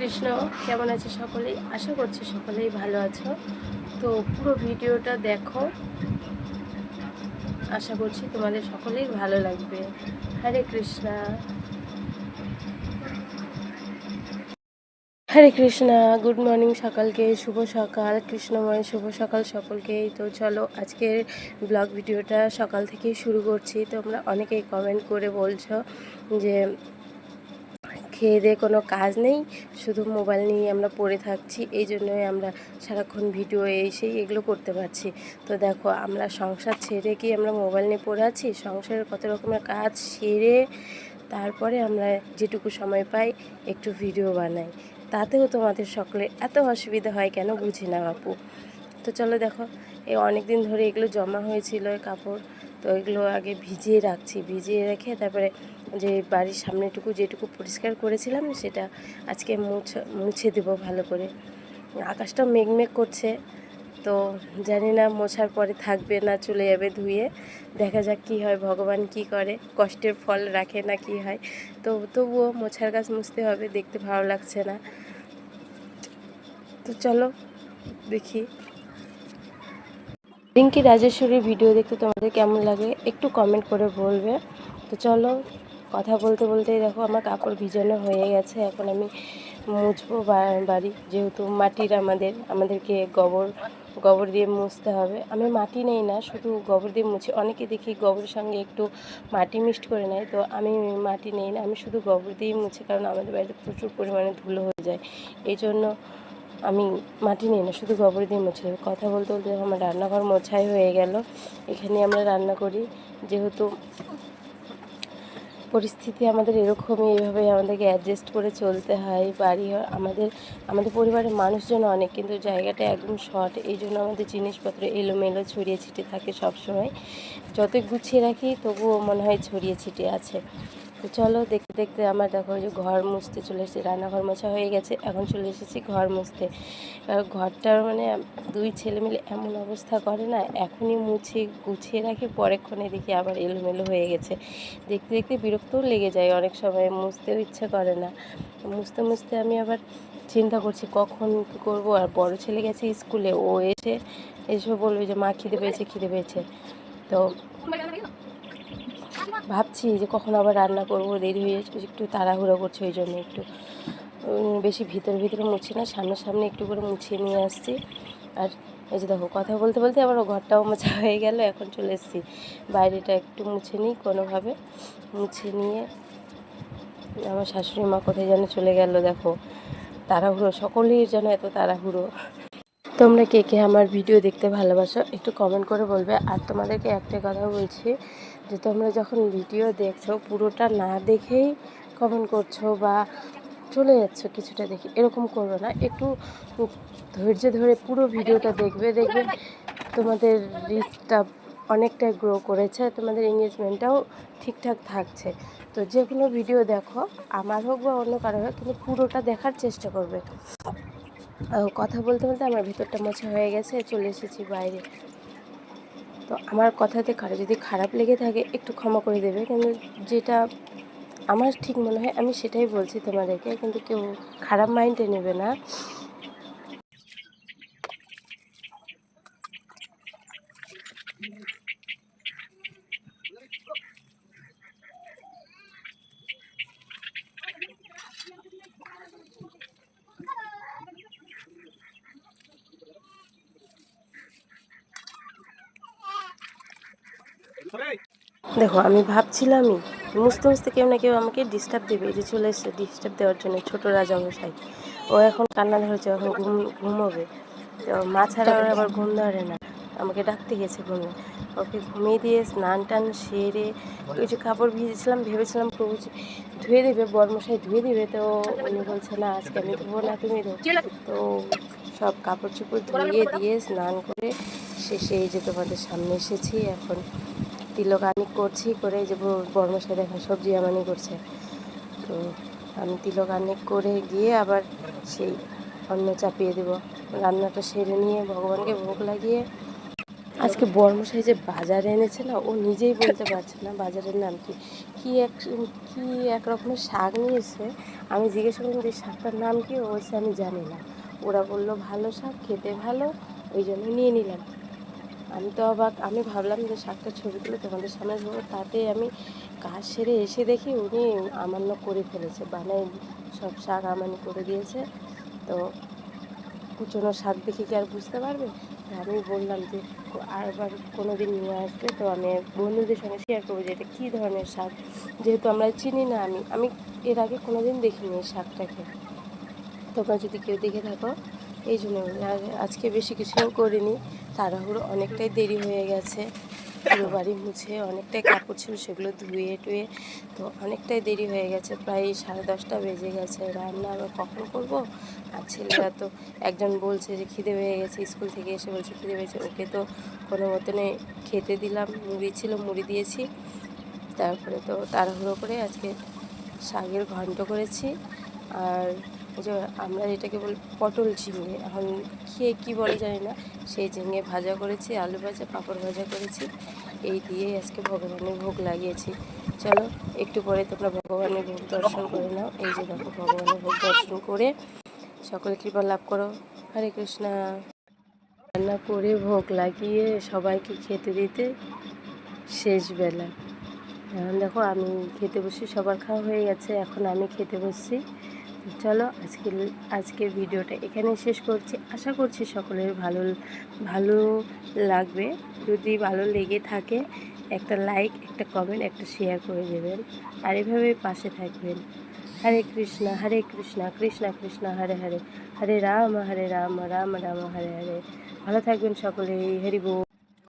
কৃষ্ণ, কেমন আছে সকলেই? আশা করছি সকলেই ভালো আছো। তো পুরো ভিডিওটা দেখো। আশা করছি তোমাদের সকলেই ভালো লাগবে। হরে কৃষ্ণা। হরে কৃষ্ণা, গুড মর্নিং সকালকে, শুভ সকাল, কৃষ্ণময়, শুভ সকাল সকলকেই তো চলো আজকের ব্লগ ভিডিওটা সকাল থেকেই শুরু করছি। তোমরা অনেকেই কমেন্ট করে বলছো যে খেয়ে দিয়ে কোনো কাজ নেই, শুধু মোবাইল নিয়ে আমরা পড়ে থাকছি, এই জন্যই আমরা সারাক্ষণ ভিডিও এসেই এগুলো করতে পারছি। তো দেখো, আমরা সংসার ছেড়ে কি আমরা মোবাইল নিয়ে পড়ে আছি, সংসারের কত রকমের কাজ সেরে তারপরে আমরা যেটুকু সময় পাই একটু ভিডিও বানাই। তাতেও তোমাদের সকলে এত অসুবিধা হয় কেন বুঝি না, বাপু? তো চলো দেখো, এই অনেক দিন ধরে এগুলো জমা হয়েছিল কাপড় তো এগুলো আগে ভিজিয়ে রাখছি। ভিজিয়ে রেখে তারপরে যে বাড়ির সামনেটুকু যেটুকু পরিষ্কার করেছিলাম সেটা আজকে মুছে মুছে দেবো ভালো করে। আকাশটা মেঘমেঘ করছে, তো জানি না মোছার পরে থাকবে না চলে যাবে ধুয়ে। দেখা যাক কি হয়, ভগবান কি করে, কষ্টের ফল রাখে না কি হয়। তো তবুও মোছার গাছ মুছতে হবে, দেখতে ভালো লাগছে না। তো চলো, দেখি। রিঙ্কি রাজেশ্বরীর ভিডিও দেখতে তোমাদের কেমন লাগে একটু কমেন্ট করে বলবে। তো চলো, কথা বলতে বলতেই দেখো আমার কাপড় ভিজানো হয়ে গেছে। এখন আমি মুছবো বাড়ি, যেহেতু মাটির আমাদের, আমাদেরকে গোবর গোবর দিয়ে মুছতে হবে। আমি মাটি নেই না, শুধু গোবর দিয়ে মুছি। অনেকে দেখি গোবরের সঙ্গে একটু মাটি মিক্সড করে নেয়, তো আমি মাটি নেই না, আমি শুধু গোবর দিয়েই মুছি, কারণ আমাদের বাড়িতে প্রচুর পরিমাণে ধুলো হয়ে যায়। এই জন্য আমি মাটি নিই না, শুধু গোবর দিয়ে মুছি। কথা বলতে বলতে আমার রান্নাঘর মোছাই হয়ে গেল। এখানে আমরা রান্না করি। যেহেতু পরিস্থিতি আমাদের এরকমই এইভাবে আমাদেরকে অ্যাডজাস্ট করে চলতে হয়। বাড়ি আমাদের আমাদের পরিবারের মানুষজন অনেক, কিন্তু জায়গাটা একদম শর্ট এই জন্য আমাদের জিনিসপত্র এলোমেলো, ছড়িয়ে ছিটিয়ে থাকে সবসময়। যতই গুছিয়ে রাখি, তবুও মনে হয় ছড়িয়ে ছিটিয়ে আছে। তো চলো দেখতে দেখতে আমার দেখো যে ঘর মুছতে চলে এসেছি, রান্নাঘর মোছা হয়ে গেছে, এখন চলে এসেছি ঘর মুছতে। আর ঘরটার মানে দুই ছেলে মিলে এমন অবস্থা করে না, এখনই মুছে গুছিয়ে রাখি, পরেক্ষণে দেখি আবার এলোমেলো হয়ে গেছে। দেখতে দেখতে বিরক্তও লেগে যায় অনেক সময়, মুছতেও ইচ্ছে করে না। মুছতে মুছতে আমি আবার চিন্তা করছি কখন কী করব, আর বড় ছেলে গেছে স্কুলে, ও এসে এসে বলবে যে, মা খিদে পেয়েছে খিদে পেয়েছে। তো ভাবছি যে কখন আবার রান্না করব, দেরি হয়ে যাচ্ছে, একটু তাড়াহুড়ো করছে ওই জন্য একটু বেশি ভিতরে ভিতরে মুছি না সামনে সামনে একটু করে মুছিয়ে নিয়ে আসছি। আর এই যে দেখো, কথা বলতে বলতে আবার ঘরটাও মোছা হয়ে গেল, এখন চলে এসেছি। বাইরেটা একটু মুছে নিই কোনোভাবে, মুছে নিয়ে আমার শাশুড়ি মা কোথায় যেন চলে গেল, দেখো। তাড়াহুড়ো সকলেই যেন এত তাড়াহুড়ো। তোমরা কে কে আমার ভিডিও দেখতে ভালোবাসো, একটু কমেন্ট করে বলবে। আর তোমাদেরকে একটা কথা বলছি যে তোমরা যখন ভিডিও দেখছ, পুরোটা না দেখেই কমেন্ট করছ বা চলে যাচ্ছ কিছুটা দেখে, এরকম করবে না। একটু ধৈর্য ধরে পুরো ভিডিওটা দেখবে দেখবে তোমাদের রিচটা অনেকটাই গ্রো করেছে, তোমাদের এঙ্গেজমেন্টটাও ঠিকঠাক থাকছে। তো যে কোনো ভিডিও দেখো, আমার হোক বা অন্য কারও হোক কিন্তু পুরোটা দেখার চেষ্টা করবে। কথা বলতে বলতে আমার ভিতরটা মোছা হয়ে গেছে, চলে এসেছি বাইরে। তো আমার কথাতে কারও যদি খারাপ লেগে থাকে, একটু ক্ষমা করে দেবে। কিন্তু যেটা আমার ঠিক মনে হয়, আমি সেটাই বলছি তোমাদেরকে, কিন্তু কেউ খারাপ মাইন্ডে নেবে না। দেখো, আমি ভাবছিলামই মুছতে মুছতে কেউ না কেউ আমাকে ডিস্টার্ব দেবে, এই যে চলে এসছে ডিস্টার্ব দেওয়ার জন্য, ছোটো রাজামশাই ও এখন কান্না ধরেছে এখন ঘুম ঘুমোবে। তো মা ছাড়া আবার ঘুম ধরে না। আমাকে ডাকতে গেছে ঘুমে ওকে ঘুমিয়ে দিয়ে স্নান টান সেরে যে কাপড় ভিজেছিলাম, ভেবেছিলাম প্রভু ধুয়ে দেবে, বরমশাই ধুয়ে দেবে, তো উনি বলছে, না, আজকে আমি ধোবো না, তুমি ধো তো সব কাপড় চোপড় ধুয়ে দিয়ে স্নান করে শেষে এই যে তোমাদের সামনে এসেছি, এখন তিলক আমি করছি করে যে বর্মশাই দেখেন, সবজি আমানি করছে। তো আমি তিলক আনেক করে গিয়ে আবার সেই অন্ন চাপিয়ে দেব। রান্নাটা সেরে নিয়ে ভগবানকে ভোগ লাগিয়ে আজকে বর্মশাই যে বাজারে এনেছে না, ও নিজেই বলতে পারছে না বাজারের নাম কি। কী এক কী এক রকমের শাক নিয়েছে? আমি জিজ্ঞেস করলাম যে শাকটার নাম কি? ও আমি জানি না। ওরা বলল, ভালো শাক, খেতে ভালো। ওই জন্য নিয়ে নিলাম। আমি তো অবাক। আমি ভাবলাম যে শাকটা ছবি তুলে তোমাদের সামনে দেবো তাতে আমি কাজ সেরে এসে দেখি উনি আমান্য করে ফেলেছে বানাই সব শাক আমানি করে দিয়েছে। তো কুচনো শাক দেখে কি আর বুঝতে পারবে? আমি বললাম যে আরবার কোনো দিন নিয়ে আসবে? তো আমি বন্ধুদের সঙ্গে শেয়ার করব যে, এটা কী ধরনের শাক? যেহেতু আমরা চিনি না আমি আমি এর আগে কোনো দিন দেখিনি এই শাকটাকে। তোমরা যদি কেউ দেখে থাকো। এই জন্য আর আজকে বেশি কিছুও করিনি। তাড়াহুড়ো অনেকটাই দেরি হয়ে গেছে। পুরো বাড়ি মুছে অনেকটাই কাপড় ছিল সেগুলো ধুয়ে টুয়ে তো অনেকটাই দেরি হয়ে গেছে। প্রায় সাড়ে দশটা বেজে গেছে। রান্না আবার কখন করব? আর ছেলেরা তো একজন বলছে যে খিদে হয়ে গেছে, স্কুল থেকে এসে বলছে খিদে পেয়েছে। ওকে তো কোনো মতনে খেতে দিলাম, মুড়ি ছিল, মুড়ি দিয়েছি। তারপরে তো তাড়াহুড়ো করে আজকে শাকের ঘন্ট করেছি। আর এই যে আমরা যেটাকে বলি পটল ঝিঙে, এখন খেয়ে কী বলে জানি না, সেই ঝিঙে ভাজা করেছি, আলু ভাজা, পাঁপড় ভাজা করেছি। এই দিয়েই আজকে ভগবানের ভোগ লাগিয়েছি। চলো, একটু পরে তোমরা ভগবানের ভোগ দর্শন করে নাও। এই যে দেখো, ভগবানের ভোগ দর্শন করে সকলে কৃপা লাভ করো। হরে কৃষ্ণা। রান্না করে ভোগ লাগিয়ে সবাইকে খেতে দিতে শেষ বেলা এখন দেখো, আমি খেতে বসি সবার খাওয়া হয়ে গেছে, এখন আমি খেতে বসছি। চলো আজকে আজকের ভিডিওটা এখানে শেষ করছি। আশা করছি সকলের ভালো ভালো লাগবে। যদি ভালো লেগে থাকে, একটা লাইক একটা কমেন্ট একটা শেয়ার করে দেবেন। আর এভাবে পাশে থাকবেন। হরে কৃষ্ণ হরে কৃষ্ণ কৃষ্ণ কৃষ্ণ, হরে হরে। হরে রাম হরে রাম রাম রাম, হরে হরে। ভালো থাকবেন সকলেই। হরি বল